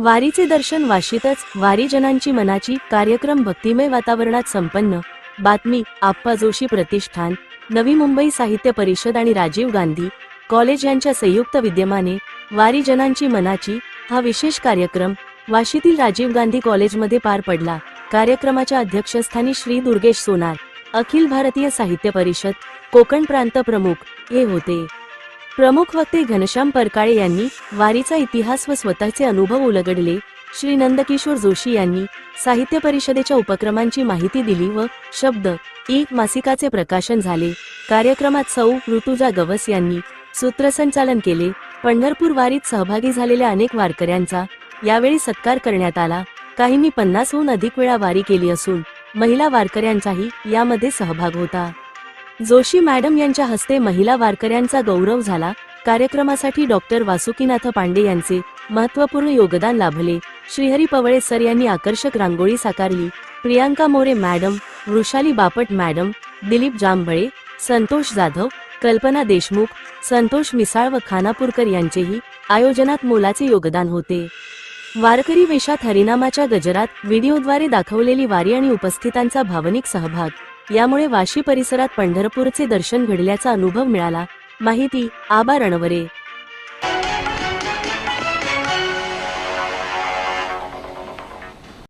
वारीचे दर्शन वाशीतच वारीजनांची मनाची कार्यक्रम भक्तिमय वातावरणात संपन्न. बातमी आप्पा जोशी प्रतिष्ठान नवी मुंबई साहित्य परिषद आणि राजीव गांधी कॉलेज यांच्या संयुक्त विद्यमाने वारीजनांची मनाची हा विशेष कार्यक्रम वाशीतील राजीव गांधी कॉलेजमध्ये पार पडला. कार्यक्रमाच्या अध्यक्षस्थानी श्री दुर्गेश सोनार अखिल भारतीय साहित्य परिषद कोकण प्रांत प्रमुख हे होते. प्रमुख वक्ते घनश्याम परकाळे यांनी वारीचा इतिहास व स्वतःचे अनुभव उलगडले. श्री नंदकिशोर जोशी यांनी साहित्य परिषदेच्या उपक्रमांची माहिती दिली व शब्द ई मासिकाचे प्रकाशन झाले. कार्यक्रमात सौ ऋतुजा गवस यांनी सूत्रसंचालन केले. पंढरपूर वारीत सहभागी झालेल्या अनेक वारकऱ्यांचा यावेळी सत्कार करण्यात आला. काहींनी पन्नासहून अधिक वेळा वारी केली असून महिला वारकऱ्यांचाही यामध्ये सहभाग होता. जोशी मॅडम यांच्या हस्ते महिला वारकऱ्यांचा गौरव झाला. कार्यक्रमासाठी डॉक्टर वासुकीनाथ पांडे यांचे महत्त्वपूर्ण योगदान लाभले. श्रीहरी पवळे सर यांनी आकर्षक रांगोळी साकारली. प्रियांका मोरे मॅडम वृषाली बापट मॅडम दिलीप जांभळे संतोष जाधव कल्पना देशमुख संतोष मिसाळ व खानापूरकर यांचेही आयोजनात मोलाचे योगदान होते. वारकरी वेशात हरिनामाच्या गजरात व्हिडिओद्वारे दाखवलेली वारी आणि उपस्थितांचा भावनिक सहभाग. यामुळे वाशी परिसरात पंढरपूरचे दर्शन घडल्याचा अनुभव मिळाला. माहिती आबा रणवरे.